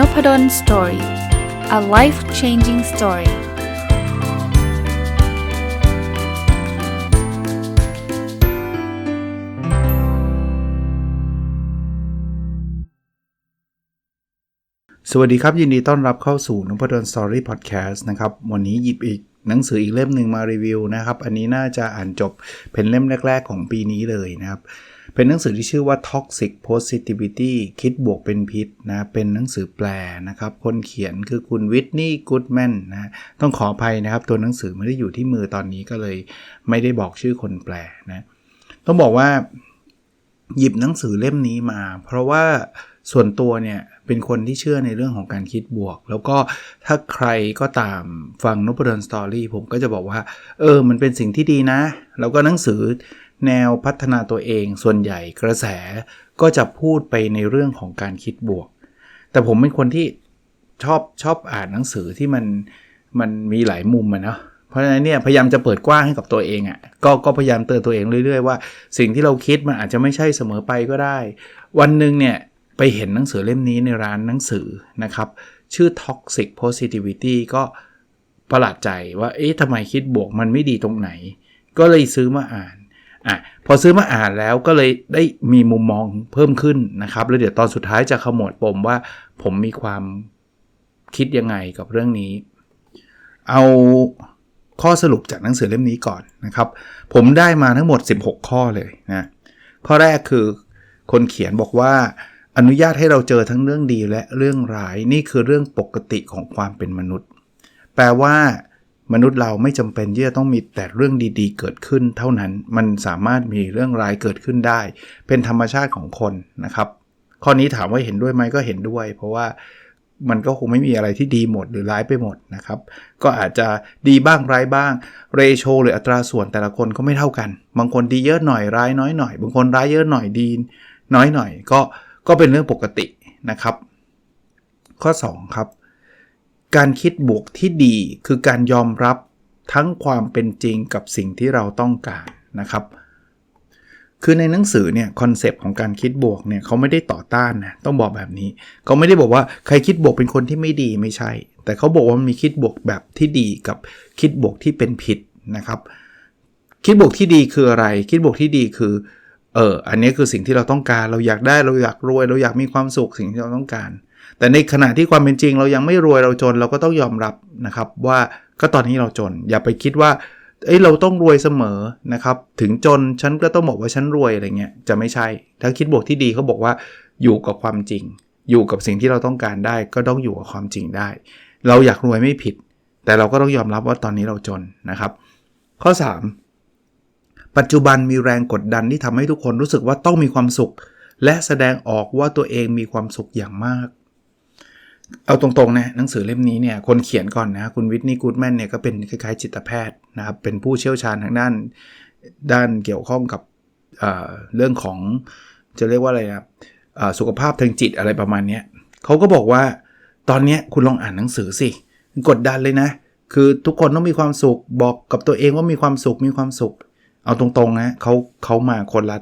n o p ด d o สตอรี่ a life changing story สวัสดีครับ ยินดีต้อนรับเข้าสู่นพดลสตอรี่พอดแคสต์นะครับ วันนี้หยิบอีกหนังสืออีกเล่มหนึ่งมารีวิวนะครับ อันนี้น่าจะอ่านจบเป็นเล่มแรก ๆ ของปีนี้เลยนะครับ เป็นหนังสือที่ชื่อว่า Toxic Positivity คิดบวกเป็นพิษนะเป็นหนังสือแปลนะครับ คนเขียนคือคุณวิทนี่กูดแมนนะต้องขออภัยนะครับ ตัวหนังสือไม่ได้อยู่ที่มือตอนนี้ก็เลย ไม่ได้บอกชื่อคนแปลนะต้องบอกว่า หยิบหนังสือเล่มนี้มา เพราะว่าส่วนตัวเนี่ยเป็นคนที่เชื่อในเรื่องของการคิดบวก แล้วก็ถ้าใครก็ตามฟังนพดลสตอรี่ผมก็จะบอกว่า เออ มันเป็นสิ่งที่ดีนะ แล้วก็หนังสือ แนวพัฒนาตัวเองส่วนใหญ่กระแสก็จะพูดไปในเรื่องของการคิดบวก แต่ผมเป็นคนที่ชอบชอบอ่านหนังสือที่มันมันมีหลายมุมอะเนาะเพราะฉะนั้นเนี่ยพยายามจะเปิดกว้างให้กับตัวเองอะ่ะก็ก็พยายามเตือนตัวเองเรื่อยๆว่า สิ่งที่เราคิดมันอาจจะไม่ใช่เสมอไปก็ได้ วันหนึ่งเนี่ยไปเห็นหนังสือเล่มนี้ในร้านหนังสือนะครับ ชื่อ Toxic Positivity ก็ประหลาดใจว่าเอ๊ะทำไมคิดบวกมันไม่ดีตรงไหน ก็เลยซื้อมาอ่าน อะพอซื้อมาอ่านแล้วก็เลยได้มีมุมมองเพิ่มขึ้นนะครับ แล้วเดี๋ยวตอนสุดท้ายจะขมวดปมว่า ผมมีความคิดยังไงกับเรื่องนี้ เอาข้อสรุปจากหนังสือเล่มนี้ก่อนนะครับ ผมได้มาทั้งหมด 16 ข้อเลยนะข้อแรกคือคนเขียนบอกว่าอนุญาตให้เราเจอทั้งเรื่องดีและเรื่องร้ายนี่คือเรื่องปกติของความเป็นมนุษย์ แปลว่า มนุษย์เราไม่จำเป็นที่จะต้องมีแต่เรื่องดีๆ เกิดขึ้นเท่านั้น มันสามารถมีเรื่องร้ายเกิดขึ้นได้ เป็นธรรมชาติของคนนะครับ ข้อนี้ถามว่าเห็นด้วยไหมก็เห็นด้วย เพราะว่ามันก็คงไม่มีอะไรที่ดีหมดหรือร้ายไปหมดนะครับ ก็อาจจะดีบ้างร้ายบ้าง เรโชหรืออัตราส่วนแต่ละคนก็ไม่เท่ากัน บางคนดีเยอะหน่อยร้ายน้อยหน่อย บางคนร้ายเยอะหน่อยดี น้อยหน่อย ก็ก็เป็นเรื่องปกตินะครับ ข้อ 2 ครับ การคิดบวกที่ดีคือการยอมรับทั้งความเป็นจริงกับสิ่งที่เราต้องการนะครับ คือในหนังสือเนี่ยคอนเซปต์ของการคิดบวกเนี่ยเขาไม่ได้ต่อต้านนะต้องบอกแบบนี้ เขาไม่ได้บอกว่าใครคิดบวกเป็นคนที่ไม่ดีไม่ใช่ แต่เขาบอกว่ามันมีคิดบวกแบบที่ดีกับคิดบวกที่เป็นผิดนะครับ คิดบวกที่ดีคืออะไร คิดบวกที่ดีคือเอออันนี้คือสิ่งที่เราต้องการเราอยากได้เราอยากรวย เราอยากมีความสุขสิ่งที่เราต้องการ แต่ในขณะที่ความเป็นจริง เรายังไม่รวยเราจนเราก็ต้องยอมรับนะครับว่าก็ตอนนี้เราจน อย่าไปคิดว่าเอ้ยเราต้องรวยเสมอนะครับ ถึงจนฉันก็ต้องบอกว่าฉันรวยอะไรเงี้ยจะไม่ใช่ ถ้าคิดบวกที่ดีเขาบอกว่าอยู่กับความจริง อยู่กับสิ่งที่เราต้องการได้ ก็ต้องอยู่กับความจริงได้ เราอยากรวยไม่ผิด แต่เราก็ต้องยอมรับว่าตอนนี้เราจนนะครับ ข้อ 3 ปัจจุบันมีแรงกดดันที่ทำให้ทุกคนรู้สึกว่าต้องมีความสุข และแสดงออกว่าตัวเองมีความสุขอย่างมาก เอาตรงๆนะหนังสือเล่มนี้เนี่ยคนเขียนก่อนนะคุณวิทนี่กูดแมนเนี่ยก็เป็นคล้ายๆจิตแพทย์นะครับเป็นผู้เชี่ยวชาญทางด้านด้านเกี่ยวข้องกับเเรื่องของจะเรียกว่าอะไรนะสุขภาพทางจิตอะไรประมาณนี้เขาก็บอกว่าตอนนี้คุณลองอ่านหนังสือสิกดดันเลยนะ คือทุกคนต้องมีความสุขบอกกับตัวเองว่ามีความสุขมีความสุข เอาตรงๆนะเขาเขามาคนละ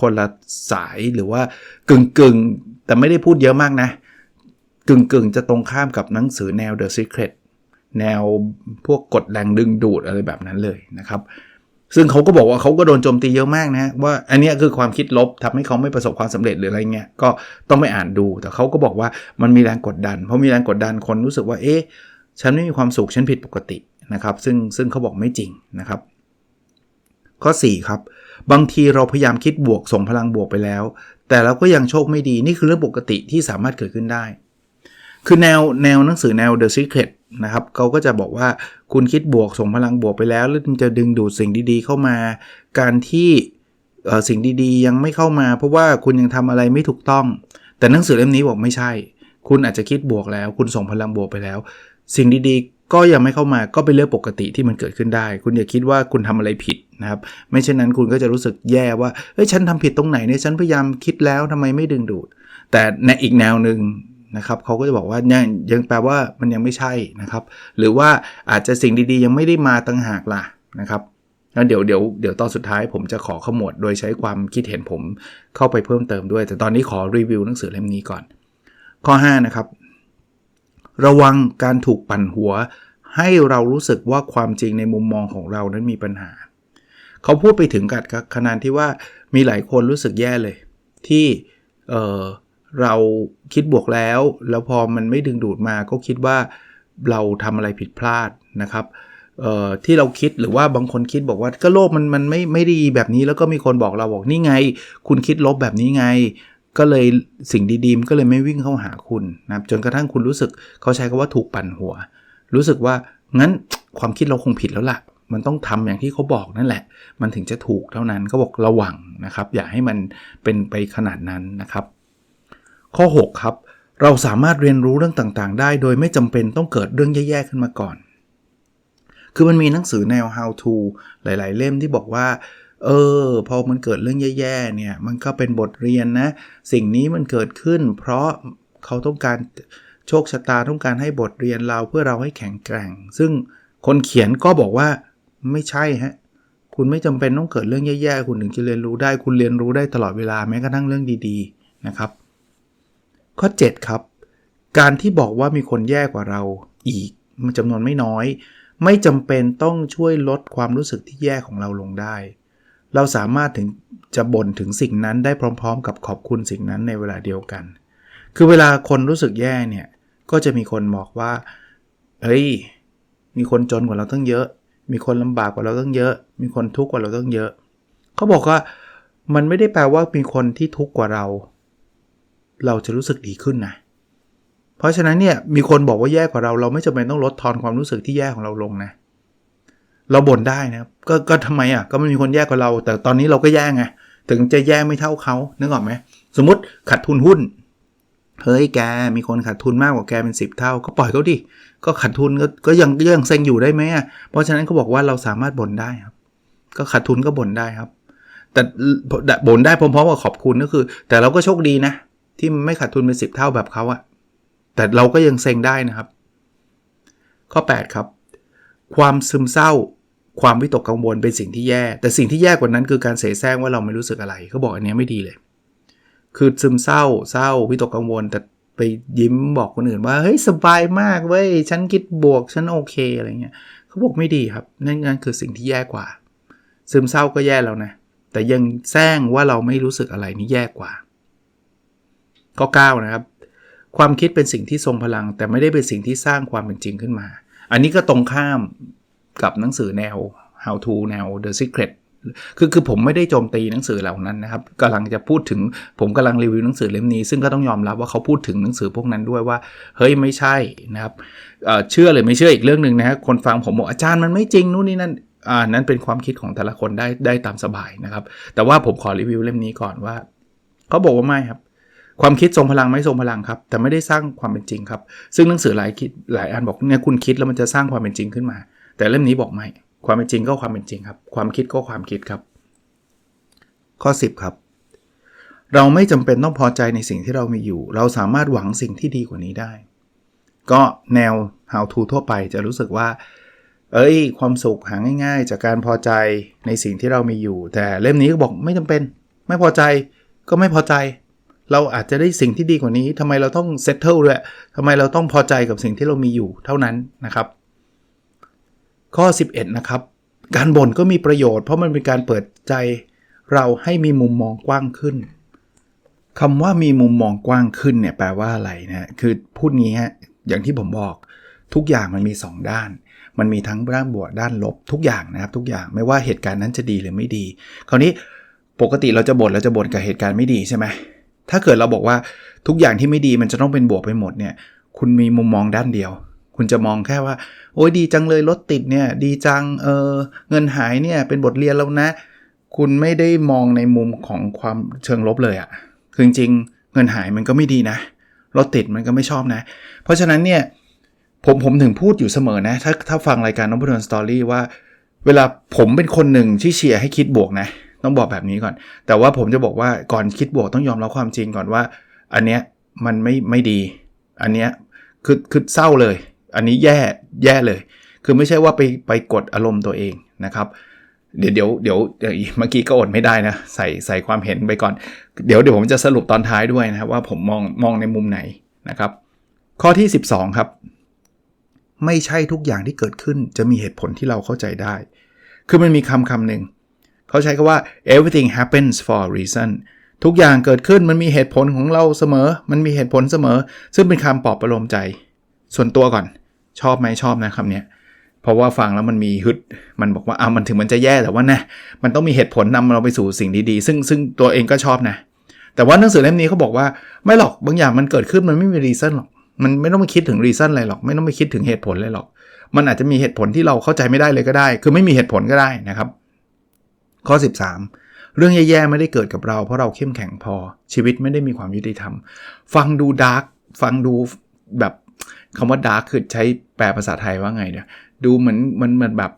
คนละสายหรือว่ากึ่งกึ่งแต่ไม่ได้พูดเยอะมากนะ กึ่งกึ่งจะตรงข้ามกับหนังสือแนว The Secret แนวพวกกดแรงดึงดูดอะไรแบบนั้นเลยนะครับ ซึ่งเขาก็บอกว่าเขาก็โดนโจมตีเยอะมากนะ ว่าอันนี้คือความคิดลบทำให้เขาไม่ประสบความสำเร็จหรืออะไรเงี้ยก็ต้องไปอ่านดู แต่เขาก็บอกว่ามันมีแรงกดดัน เพราะมีแรงกดดันคนรู้สึกว่าเอ๊ะฉันไม่มีความสุขฉันผิดปกตินะครับ ซึ่งซึ่งเขาบอกไม่จริงนะครับ ข้อ 4 ครับ บางทีเราพยายามคิดบวกส่งพลังบวกไปแล้ว แต่เราก็ยังโชคไม่ดีนี่คือเรื่องปกติที่สามารถเกิดขึ้นได้ คือแนวแนวหนังสือแนว The Secret นะครับเขาก็จะบอกว่าคุณคิดบวกส่งพลังบวกไปแล้วแล้วจะดึงดูดสิ่งดีๆเข้ามา การที่สิ่งดีๆ ยังไม่เข้ามา เพราะว่าคุณยังทำอะไรไม่ถูกต้อง แต่หนังสือเล่มนี้บอกไม่ใช่ คุณอาจจะคิดบวกแล้ว คุณส่งพลังบวกไปแล้ว สิ่งดีๆ ก็ยังไม่เข้ามาก็เป็นเรื่องปกติที่มันเกิดขึ้นได้ คุณอย่าคิดว่าคุณทำอะไรผิดนะครับไม่เช่นนั้นคุณก็จะรู้สึกแย่ว่าเฮ้ยฉันทำผิดตรงไหนเนี่ยฉันพยายามคิดแล้วทำไมไม่ดึงดูด แต่ในอีกแนวหนึ่ง นะครับเขาก็จะบอกว่ายังยังแปลว่ามันยังไม่ใช่นะครับ หรือว่าอาจจะสิ่งดีๆ ยังไม่ได้มาตั้งหากล่ะนะครับแล้วเดี๋ยวเดี๋ยวเดี๋ยวตอนสุดท้ายผมจะขอขมวดโดยใช้ความคิดเห็นผมเข้าไปเพิ่มเติมด้วย แต่ตอนนี้ขอรีวิวหนังสือเล่มนี้ก่อน ข้อ 5 นะครับ ระวังการถูกปั่นหัว ให้เรารู้สึกว่าความจริงในมุมมองของเรานั้นมีปัญหา เขาพูดไปถึงกับขนาดที่ว่ามีหลายคนรู้สึกแย่เลย ที่เออ เราคิดบวกแล้ว แล้วพอมันไม่ดึงดูดมาก็คิดว่าเราทำอะไรผิดพลาดนะครับที่เราคิดหรือว่าบางคนคิดบอกว่าก็โลกมันมันไม่ไม่ดีแบบนี้แล้วก็มีคนบอกเราบอกนี่ไง คุณคิดลบแบบนี้ไง ก็เลยสิ่งดีๆก็เลยไม่วิ่งเข้าหาคุณนะจนกระทั่งคุณรู้สึกเขาใช้คาว่าถูกปั่นหัว รู้สึกว่างั้นความคิดเราคงผิดแล้วล่ะ มันต้องทำอย่างที่เขาบอกนั่นแหละ มันถึงจะถูกเท่านั้นเขาบอกระวังนะครับ อย่าให้มันเป็นไปขนาดนั้นนะครับ ข้อ 6 ครับ เราสามารถเรียนรู้เรื่องต่างๆ ได้ โดยไม่จำเป็นต้องเกิดเรื่องแย่ๆขึ้นมาก่อน คือมันมีหนังสือแนว how to หลาย ๆ เล่มที่บอกว่า เออ พอมันเกิดเรื่องแย่ๆ เนี่ย มันก็เป็นบทเรียนนะ สิ่งนี้มันเกิดขึ้น เพราะเขาต้องการโชคชะตาต้องการให้บทเรียนเราเพื่อเราให้แข็งแกร่ง ซึ่งคนเขียนก็บอกว่าไม่ใช่ฮะคุณไม่จำเป็นต้องเกิดเรื่องแย่ๆ คุณถึงจะเรียนรู้ได้ คุณเรียนรู้ได้ตลอดเวลาแม้กระทั่งเรื่องดีๆ นะครับ ข้อ 7 ครับ การที่บอกว่ามีคนแย่กว่าเราอีกมันจำนวนไม่น้อย ไม่จำเป็นต้องช่วยลดความรู้สึกที่แย่ของเราลงได้ เราสามารถถึงจะบ่นถึงสิ่งนั้นได้พร้อม ๆ กับขอบคุณสิ่งนั้นในเวลาเดียวกัน คือเวลาคนรู้สึกแย่เนี่ยก็จะมีคนบอกว่าเฮ้ยมีคนจนกว่าเราตั้งเยอะ มีคนลำบากกว่าเราตั้งเยอะ มีคนทุกข์กว่าเราตั้งเยอะ เขาบอกว่ามันไม่ได้แปลว่ามีคนที่ทุกข์กว่าเรา เราจะรู้สึกดีขึ้นนะ เพราะฉะนั้นเนี่ยมีคนบอกว่าแย่กว่าเรา เราไม่จำเป็นต้องลดทอนความรู้สึกที่แย่ของเราลงนะ เราบ่นได้นะกก็ทำไมอะก็ไม่มีคนแย่กว่าเรา แต่ตอนนี้เราก็แย่ไงถึงจะแย่ไม่เท่าเขานึกออกไหมสมมติขาดทุนหุ้นเฮ้ยแกมีคนขาดทุนมากกว่าแกเป็น 10 เท่า ก็ปล่อยเขาดิ ก็ขาดทุนก็ก็ยังยังเซ็งอยู่ได้ไหมอะเพราะฉะนั้นเขาบอกว่าเราสามารถบ่นได้ครับ ก็ขาดทุนก็บ่นได้ครับ แต่บ่นได้พร้อมๆกับขอบคุณก็คือ แต่เราก็โชคดีนะ ที่ไม่ขาดทุนเป็น 10 เท่าแบบเขาอะแต่เราก็ยังเซ็งได้นะครับ ข้อ 8 ครับ ความซึมเศร้า ความวิตกกังวลเป็นสิ่งที่แย่ แต่สิ่งที่แย่กว่านั้นคือการเสแสร้งว่าเราไม่รู้สึกอะไรเขาบอกอันนี้ไม่ดีเลย คือซึมเศร้า เศร้า วิตกกังวล แต่ไปยิ้มบอกคนอื่นว่าเฮ้ยสบายมากเว้ยฉันคิดบวกฉันโอเคอะไรเงี้ยเขาบอกไม่ดีครับ นั่นนั่นคือสิ่งที่แย่กว่า ซึมเศร้าก็แย่แล้วนะแต่ยังแซงว่าเราไม่รู้สึกอะไรนี่แย่กว่า ข้อ9นะครับ ความคิดเป็นสิ่งที่ทรงพลัง แต่ไม่ได้เป็นสิ่งที่สร้างความเป็นจริงขึ้นมา อันนี้ก็ตรงข้ามกับหนังสือแนว how to แนว the secret คือคือผมไม่ได้โจมตีหนังสือเหล่านั้นนะครับกำลังจะพูดถึงผมกำลังรีวิวหนังสือเล่มนี้ ซึ่งก็ต้องยอมรับว่าเขาพูดถึงหนังสือพวกนั้นด้วยว่า เฮ้ยไม่ใช่นะครับเชื่อหรือไม่เชื่ออีกเรื่องหนึ่งนะฮะคนฟังผมบอกอาจารย์มันไม่จริงนู่นนี่นั่นอ่านั้นเป็นความคิดของแต่ละคนได้ได้ตามสบายนะครับ แต่ว่าผมขอรีวิวเล่มนี้ก่อนว่าเขาบอกว่าไม่ครับ ความคิดทรงพลังไม่ทรงพลังครับ แต่ไม่ได้สร้างความเป็นจริงครับ ซึ่งหนังสือหลายคิดหลายอันบอกเนี่ยคุณคิดแล้วมันจะสร้างความเป็นจริงขึ้นมา แต่เล่มนี้บอกไม่ ความเป็นจริงก็ความเป็นจริงครับ ความคิดก็ความคิดครับ ข้อ 10 ครับ เราไม่จำเป็นต้องพอใจในสิ่งที่เรามีอยู่ เราสามารถหวังสิ่งที่ดีกว่านี้ได้ ก็แนว how to ทั่วไปจะรู้สึกว่า เอ้ย ความสุขหาง่าย ๆ จากการพอใจในสิ่งที่เรามีอยู่ แต่เล่มนี้ก็บอกไม่จำเป็น ไม่พอใจก็ไม่พอใจ เราอาจจะได้สิ่งที่ดีกว่านี้ทำไมเราต้องเซตเทิลด้วยทำไมเราต้องพอใจกับสิ่งที่เรามีอยู่เท่านั้นนะครับ ข้อ 11 นะครับ การบ่นก็มีประโยชน์เพราะมันเป็นการเปิดใจเราให้มีมุมมองกว้างขึ้นคำว่ามีมุมมองกว้างขึ้นเนี่ยแปลว่าอะไรนะคือพูดงี้ฮะอย่างที่ผมบอกทุกอย่างมันมี 2 ด้าน มันมีทั้งด้านบวกด้านลบทุกอย่างนะครับ ทุกอย่างไม่ว่าเหตุการณ์นั้นจะดีหรือไม่ดี คราวนี้ปกติเราจะบ่นเราจะบ่นกับเหตุการณ์ไม่ดีใช่ไหม ถ้าเกิดเราบอกว่าทุกอย่างที่ไม่ดีมันจะต้องเป็นบวกไปหมดเนี่ย คุณมีมุมมองด้านเดียว คุณจะมองแค่ว่า โอ้ยดีจังเลยรถติดเนี่ย ดีจังเออเงินหายเนี่ยเป็นบทเรียนแล้วนะ คุณไม่ได้มองในมุมของความเชิงลบเลยอะ่ะคือจริงเงินหายมันก็ไม่ดีนะรถติดมันก็ไม่ชอบนะ เพราะฉะนั้นเนี่ยผมผมถึงพูดอยู่เสมอนะ ถ้าถ้าฟังรายการน้องพุทธสตอรี่ว่า เวลาผมเป็นคนหนึ่งที่เชียร์ให้คิดบวกนะ ต้องบอกแบบนี้ก่อน แต่ว่าผมจะบอกว่าก่อนคิดบวกต้องยอมรับความจริงก่อนว่า อันเนี้ยมันไม่ไม่ดี อันเนี้ยคือคือเศร้าเลย อันนี้แย่แย่เลย คือไม่ใช่ว่าไปไปกดอารมณ์ตัวเองนะครับเดี๋ยวเดี๋ยวเดี๋ยวเมื่อกี้ก็อดไม่ได้นะ ใส่ใส่ความเห็นไปก่อน เดี๋ยวเดี๋ยวผมจะสรุปตอนท้ายด้วยนะครับว่าผมมองมองในมุมไหนนะครับ ข้อที่ 12 ครับ ไม่ใช่ทุกอย่างที่เกิดขึ้นจะมีเหตุผลที่เราเข้าใจได้ คือมันมีคำคำหนึ่ง เขาใช้คำว่า everything happens for a reason ทุกอย่างเกิดขึ้นมันมีเหตุผลของเราเสมอ มันมีเหตุผลเสมอ ซึ่งเป็นคำปลอบประโลมใจ ส่วนตัวก่อน ชอบไหมชอบนะคำนี้เพราะว่าฟังแล้วมันมีฮึด มันบอกว่าอ่ามันถึงมันจะแย่แต่ว่านะ มันต้องมีเหตุผลนำเราไปสู่สิ่งดีๆ ซึ่งซึ่งตัวเองก็ชอบนะ แต่ว่าหนังสือเล่มนี้เขาบอกว่าไม่หรอกบางอย่างมันเกิดขึ้นมันไม่มีรีซันหรอก มันไม่ต้องไปคิดถึงรีซันอะไรหรอก ไม่ต้องไปคิดถึงเหตุผลเลยหรอก มันอาจจะมีเหตุผลที่เราเข้าใจไม่ได้เลยก็ได้ คือไม่มีเหตุผลก็ได้นะครับ ข้อ 13 เรื่องแย่ๆไม่ได้เกิดกับเราเพราะเราเข้มแข็งพอชีวิตไม่ได้มีความยุติธรรม ฟังดูดาร์กฟังดูแบบคำว่าดาร์กคือใช้แปลภาษาไทยว่าไงเนี่ยดูเหมือนมันเหมือนแบบ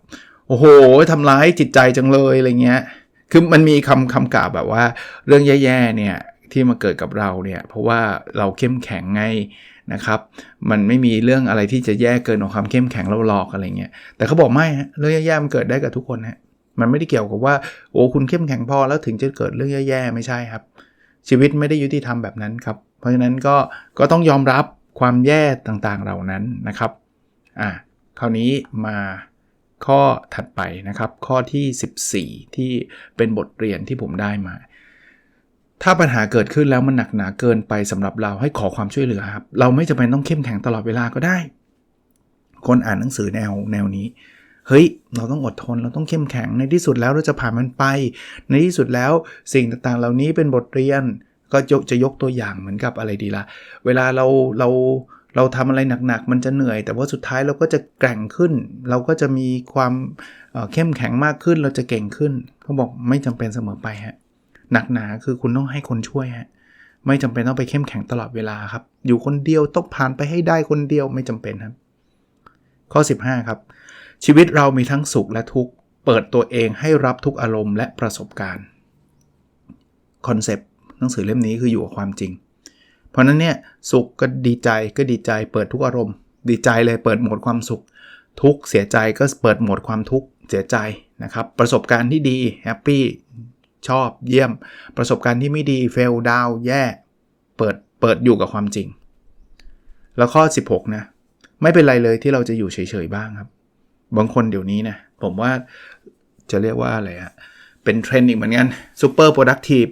โอ้โหทำร้ายจิตใจจังเลยอะไรเงี้ยคือมันมีคำคำกล่าวแบบว่า เรื่องแย่ๆเนี่ยที่มาเกิดกับเราเนี่ยเพราะว่าเราเข้มแข็งไงนะครับ มันไม่มีเรื่องอะไรที่จะแย่เกินกว่าความเข้มแข็งเราหลอกอะไรเงี้ยแต่เขาบอกไม่ฮะเรื่องแย่ๆมันเกิดได้กับทุกคนฮะ มันไม่ได้เกี่ยวกับว่าโอ้คุณเข้มแข็งพอแล้วถึงจะเกิดเรื่องแย่ๆไม่ใช่ครับ ชีวิตไม่ได้ยุติธรรมแบบนั้นครับ เพราะฉะนั้นก็ก็ต้องยอมรับความแย่ต่างๆเหล่านั้นนะครับอ่าคราวนี้มาข้อถัดไปนะครับ ข้อที่ 14 ที่เป็นบทเรียนที่ผมได้มา ถ้าปัญหาเกิดขึ้นแล้วมันหนักหนาเกินไปสำหรับเราให้ขอความช่วยเหลือครับ เราไม่จำเป็นต้องเข้มแข็งตลอดเวลาก็ได้ คนอ่านหนังสือแนวแนวนี้ เฮ้ย เราต้องอดทน เราต้องเข้มแข็ง ในที่สุดแล้วเราจะผ่านมันไป ในที่สุดแล้วสิ่งต่างๆ เหล่านี้เป็นบทเรียน ก็ยกจะยกตัวอย่างเหมือนกับอะไรดีละเวลาเราเราเราทำอะไรหนักๆ มันจะเหนื่อย แต่ว่าสุดท้ายเราก็จะแกร่งขึ้น เราก็จะมีความเข้มแข็งมากขึ้น เราจะเก่งขึ้นเขาบอกไม่จำเป็นเสมอไปฮะ หนักหนาคือคุณต้องให้คนช่วยฮะ ไม่จำเป็นต้องไปเข้มแข็งตลอดเวลาครับ อยู่คนเดียวต้องผ่านไปให้ได้คนเดียวไม่จำเป็นครับ ข้อ 15 ครับ ชีวิตเรามีทั้งสุขและทุกข์ เปิดตัวเองให้รับทุกอารมณ์และประสบการณ์คอนเซปต์หนังสือเล่มนี้คืออยู่กับความจริง เพราะนั้นเนี่ยสุขก็ดีใจก็ดีใจ เปิดทุกอารมณ์ ดีใจเลยเปิดโหมดความสุข ทุกเสียใจก็เปิดโหมดความทุกข์เสียใจนะครับประสบการณ์ที่ดีแฮปปี้ชอบเยี่ยม ประสบการณ์ที่ไม่ดีเฟลดาวแย่เปิดเปิดอยู่กับความจริง แล้วข้อ 16นะไม่เป็นไรเลยที่เราจะอยู่เฉยๆบ้างครับ บางคนเดี๋ยวนี้นะผมว่าจะเรียกว่าอะไรอะเป็นเทรนด์อีกเหมือนกันซูเปอร์โปรดักทีฟ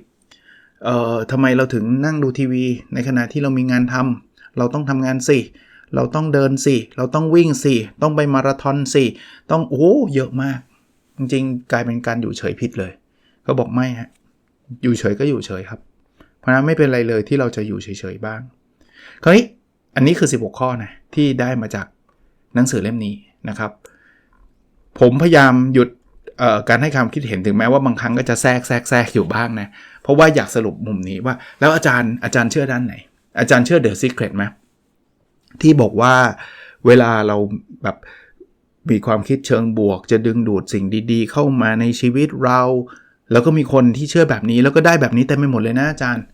เอ่อทำไมเราถึงนั่งดูทีวี ในขณะที่เรามีงานทำเราต้องทำงานสิเราต้องเดินสิ เราต้องวิ่งสิ ต้องไปมาราธอนสิ ต้องโอ้เยอะมาก จริงๆ กลายเป็นการอยู่เฉยผิดเลย เขาบอกไม่ฮะ อยู่เฉยก็อยู่เฉยครับ เพราะนั้นไม่เป็นไรเลยที่เราจะอยู่เฉยๆบ้างคราวนี้อันนี้คือ 16 ข้อนะที่ได้มาจากหนังสือเล่มนี้นะครับ ผมพยายามหยุดการให้ความคิดเห็นถึงแม้ว่าบางครั้งก็จะแทรกแทรกแทรกอยู่บ้างนะ เพราะว่าอยากสรุปมุมนี้ว่า แล้วอาจารย์อาจารย์เชื่อด้านไหน อาจารย์เชื่อเดอะซีเครตไหมที่บอกว่าเวลาเราแบบมีความคิดเชิงบวก จะดึงดูดสิ่งดีๆ เข้ามาในชีวิตเรา แล้วก็มีคนที่เชื่อแบบนี้แล้วก็ได้แบบนี้เต็มไปหมดเลยนะอาจารย์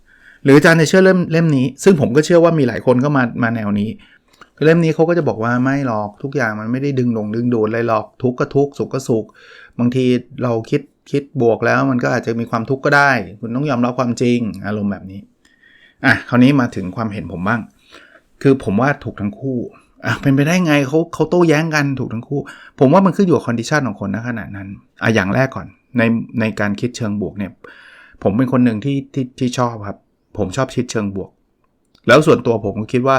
หรืออาจารย์จะเชื่อเล่มเล่มนี้ ซึ่งผมก็เชื่อว่ามีหลายคนก็มามาแนวนี้ เล่มนี้เขาก็จะบอกว่าไม่หรอกทุกอย่างมันไม่ได้ดึงลงดึงดูดอะไรหรอกทุกข์ก็ทุกข์สุขก็สุข บางทีเราคิดคิดบวกแล้วมันก็อาจจะมีความทุกข์ก็ได้ คุณต้องยอมรับความจริงอารมณ์แบบนี้อะคราวนี้มาถึงความเห็นผมบ้าง คือผมว่าถูกทั้งคู่อะเป็นไปได้ไงเขาเขาโต้แย้งกันถูกทั้งคู่ ผมว่ามันขึ้นอยู่กับคอนดิชันของคนนะขณะนั้นอะอย่างแรกก่อนในในการคิดเชิงบวกเนี่ย ผมเป็นคนหนึ่งที่ที่ที่ชอบครับ ผมชอบคิดเชิงบวก แล้วส่วนตัวผมก็คิดว่า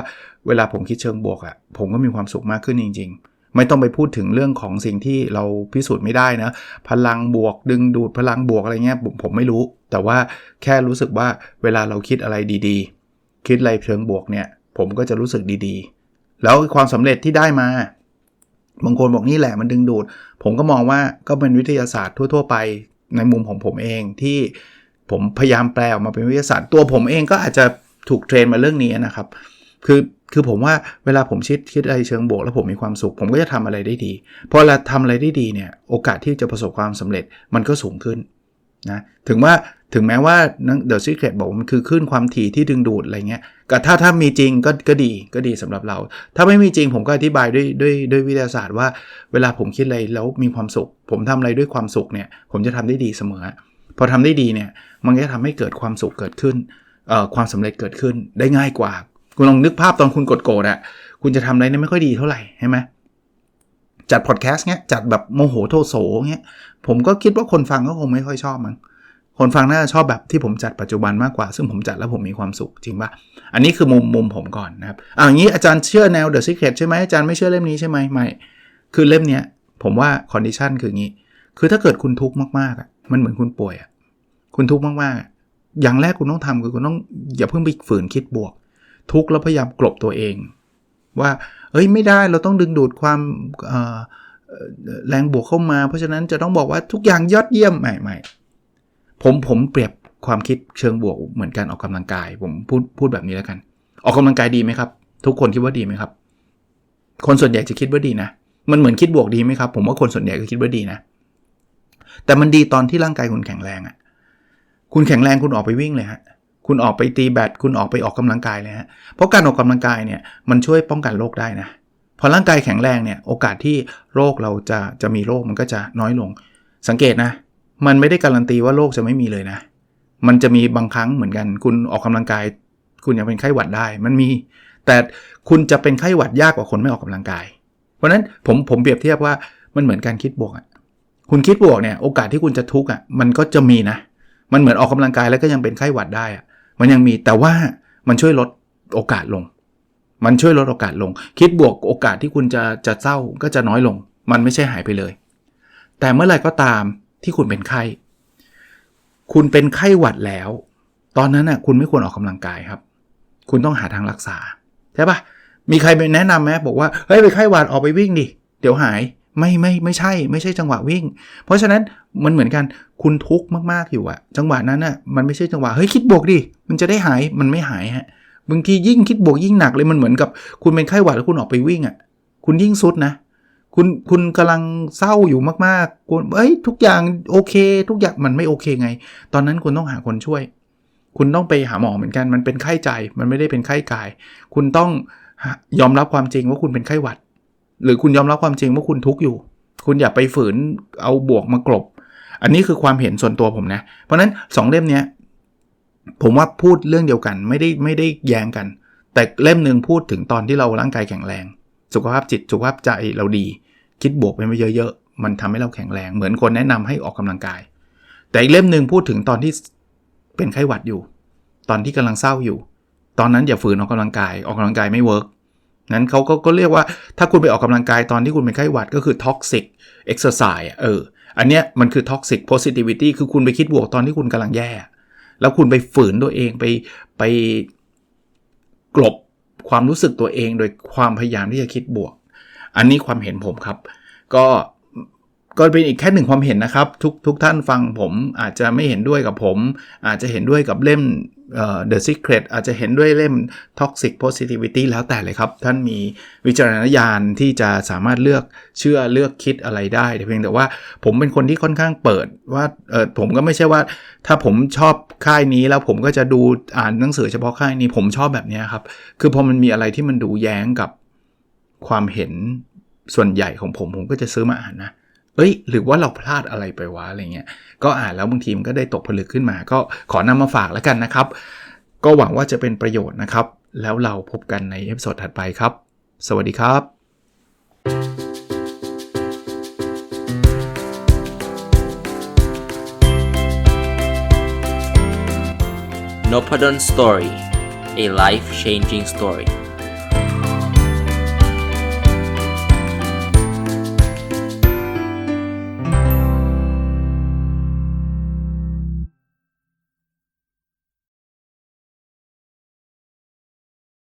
เวลาผมคิดเชิงบวกอะ่ะผมก็มีความสุขมากขึ้นจริง ๆ ไม่ต้องไปพูดถึงเรื่องของสิ่งที่เราพิสูจน์ไม่ได้นะ พลังบวกดึงดูดพลังบวกอะไรเงี้ยผมผมไม่รู้ แต่ว่าแค่รู้สึกว่าเวลาเราคิดอะไรดีๆ คิดอะไรเชิงบวกเนี่ย ผมก็จะรู้สึกดีๆ แล้วความสำเร็จที่ได้มาบางคนบอกนี่แหละมันดึงดูด ผมก็มองว่าก็เป็นวิทยาศาสตร์ทั่ว ๆ ไปในมุมของผมเองที่ผมพยายามแปลออกมาเป็นวิทยาศาสตร์ตัวผมเองก็อาจจะ ถูกเทรนมาเรื่องนี้นะครับ คือคือผมว่าเวลาผมคิดคิดอะไรเชิงบวก แล้วผมมีความสุข ผมก็จะทำอะไรได้ดีพอเราทำอะไรได้ดีเนี่ยโอกาสที่จะประสบความสำเร็จมันก็สูงขึ้นนะถึงว่าถึงแม้ว่าเดอะซีเครตบอกมันคือขึ้นความถี่ที่ดึงดูดอะไรเงี้ยก็ถ้าถ้ามีจริงก็ก็ดีก็ดีสำหรับเรา ถ้าไม่มีจริงผมก็อธิบายด้วยด้วยด้วยวิทยาศาสตร์ว่า เวลาผมคิดอะไรแล้วมีความสุข ผมทำอะไรด้วยความสุขเนี่ยผมจะทำได้ดีเสมอ พอทำได้ดีเนี่ยมันก็จะทำให้เกิดความสุขเกิดขึ้น ความสำเร็จเกิดขึ้นได้ง่ายกว่า คุณลองนึกภาพตอนคุณกดโกรธอะคุณจะทำอะไรเนี่ยไม่ค่อยดีเท่าไหร่ใช่ไหมจัดพอดแคสต์เนี้ยจัดแบบโมโหโทโสเงี้ยผมก็คิดว่าคนฟังก็คงไม่ค่อยชอบมั้งคนฟังน่าจะชอบแบบที่ผมจัดปัจจุบันมากกว่า ซึ่งผมจัดแล้วผมมีความสุขจริงปะอันนี้คือมุมมุมผมก่อนนะครับอ่าอย่างนี้อาจารย์เชื่อแนว The Secret ใช่ไหมอาจารย์ไม่เชื่อเล่มนี้ใช่ไหมไม่ คือเล่มเนี้ยผมว่าคอนดิชันคืองี้ คือถ้าเกิดคุณทุกข์มากๆอะมันเหมือนคุณป่วยอะคุณทุกข์มากๆ อย่างแรกคุณต้องทำคือคุณต้องอย่าเพิ่งไปฝืนคิดบวก ทุกข์แล้วพยายามกลบตัวเอง ว่าเอ้ยไม่ได้เราต้องดึงดูดความแรงบวกเข้ามา เพราะฉะนั้นจะต้องบอกว่าทุกอย่างยอดเยี่ยมไม่ไม่ผมผมเปรียบความคิดเชิงบวกเหมือนการออกกำลังกาย ผมพูดพูดแบบนี้แล้วกัน ออกกำลังกายดีไหมครับ ทุกคนคิดว่าดีไหมครับ คนส่วนใหญ่จะคิดว่าดีนะ มันเหมือนคิดบวกดีไหมครับ ผมว่าคนส่วนใหญ่ก็คิดว่าดีนะ แต่มันดีตอนที่ร่างกายคุณแข็งแรงอะ่ะ คุณแข็งแรงคุณออกไปวิ่งเลยฮะคุณออกไปตีแบดคุณออกไปออกกำลังกายเลยฮะเพราะการออกกำลังกายเนี่ยมันช่วยป้องกันโรคได้นะพอร่างกายแข็งแรงเนี่ยโอกาสที่โรคเราจะจะมีโรคมันก็จะน้อยลง สังเกตนะ มันไม่ได้การันตีว่าโรคจะไม่มีเลยนะ มันจะมีบางครั้งเหมือนกัน คุณออกกำลังกาย คุณยังเป็นไข้หวัดได้มันมี แต่คุณจะเป็นไข้หวัดยากกว่าคนไม่ออกกำลังกาย เพราะฉะนั้นผมผมเปรียบเทียบว่ามันเหมือนการคิดบวกอะคุณคิดบวกเนี่ยโอกาสที่คุณจะทุกข์อะมันก็จะมีนะ มันเหมือนออกกำลังกายแล้วก็ยังเป็นไข้หวัดได้อะมันยังมีแต่ว่ามันช่วยลดโอกาสลง มันช่วยลดโอกาสลง คิดบวกโอกาสที่คุณจะจะเศร้าก็จะน้อยลง มันไม่ใช่หายไปเลย แต่เมื่อไหร่ก็ตามที่คุณเป็นไข้ คุณเป็นไข้หวัดแล้ว ตอนนั้นน่ะคุณไม่ควรออกกำลังกายครับ คุณต้องหาทางรักษาใช่ปะมีใครไปแนะนำไหมบอกว่าเฮ้ยไปไข้หวัดออกไปวิ่งดิเดี๋ยวหายไม่ไม่ไม่ใช่ ไม่ใช่จังหวะวิ่ง เพราะฉะนั้น มันเหมือนกันคุณทุกข์มากๆอยู่อะจังหวะนั้นน่ะมันไม่ใช่จังหวะเฮ้ยคิดบวกดิมันจะได้หายมันไม่หายฮะบางทียิ่งคิดบวกยิ่งหนักเลยมันเหมือนกับ คุณเป็นไข้หวัดแล้วคุณออกไปวิ่งอะคุณยิ่งสุดนะ คุณคุณกำลังเศร้าอยู่มากๆคุณเอ้ยทุกอย่างโอเค ทุกอย่างมันไม่โอเคไง ตอนนั้นคุณต้องหาคนช่วย คุณต้องไปหาหมอเหมือนกันมันเป็นไข้ใจมันไม่ได้เป็นไข้กาย คุณต้องยอมรับความจริงว่าคุณเป็นไข้หวัด หรือคุณยอมรับความจริงว่าคุณทุกข์อยู่ คุณอย่าไปฝืนเอาบวกมากลบ อันนี้คือความเห็นส่วนตัวผมนะ เพราะนั้นสองเล่มเนี้ยผมว่าพูดเรื่องเดียวกันไม่ได้ไม่ได้แย้งกัน แต่เล่มหนึ่งพูดถึงตอนที่เราร่างกายแข็งแรง สุขภาพจิตสุขภาพใจเราดี คิดบวกไปไม่เยอะๆมันทำให้เราแข็งแรง เหมือนคนแนะนำให้ออกกำลังกาย แต่อีกเล่มหนึ่งพูดถึงตอนที่เป็นไข้หวัดอยู่ ตอนที่กำลังเศร้าอยู่ ตอนนั้นอย่าฝืนออกกำลังกายออกกำลังกายไม่เวิร์กนั้นเขาก็เรียกว่าถ้าคุณไปออกกำลังกายตอนที่คุณเป็นไข้หวัดก็คือ toxic exercise อะเออ อันเนี้ยมันคือท็อกซิกโพซิทิวิตี้คือคุณไปคิดบวกตอนที่คุณกำลังแย่ แล้วคุณไปฝืนตัวเองไปไปกลบความรู้สึกตัวเองโดยความพยายามที่จะคิดบวก อันนี้ความเห็นผมครับ ก็ ก็เป็นอีกแค่หนึ่งความเห็นนะครับ ทุกทุกท่านฟังผมอาจจะไม่เห็นด้วยกับผม อาจจะเห็นด้วยกับเล่ม The Secret อาจจะเห็นด้วยเล่ม Toxic Positivity แล้วแต่เลยครับ ท่านมีวิจารณญาณที่จะสามารถเลือกเชื่อเลือกคิดอะไรได้แต่เพียงแต่ว่าผมเป็นคนที่ค่อนข้างเปิดว่าเออผมก็ไม่ใช่ว่าถ้าผมชอบค่ายนี้แล้วผมก็จะดูอ่านหนังสือเฉพาะค่ายนี้ผมชอบแบบนี้ครับ คือพอมันมีอะไรที่มันดูแย้งกับความเห็นส่วนใหญ่ของผมผมก็จะซื้อมาอ่านนะ เอ้ย หรือว่าเราพลาดอะไรไปวะอะไรเงี้ย ก็อ่านแล้วบางทีมันก็ได้ตกผลึกขึ้นมา ก็ขอนำมาฝากแล้วกันนะครับ ก็หวังว่าจะเป็นประโยชน์นะครับ แล้วเราพบกันในเอพิโซดถัดไปครับ สวัสดีครับ n o p a d o n Story a life changing story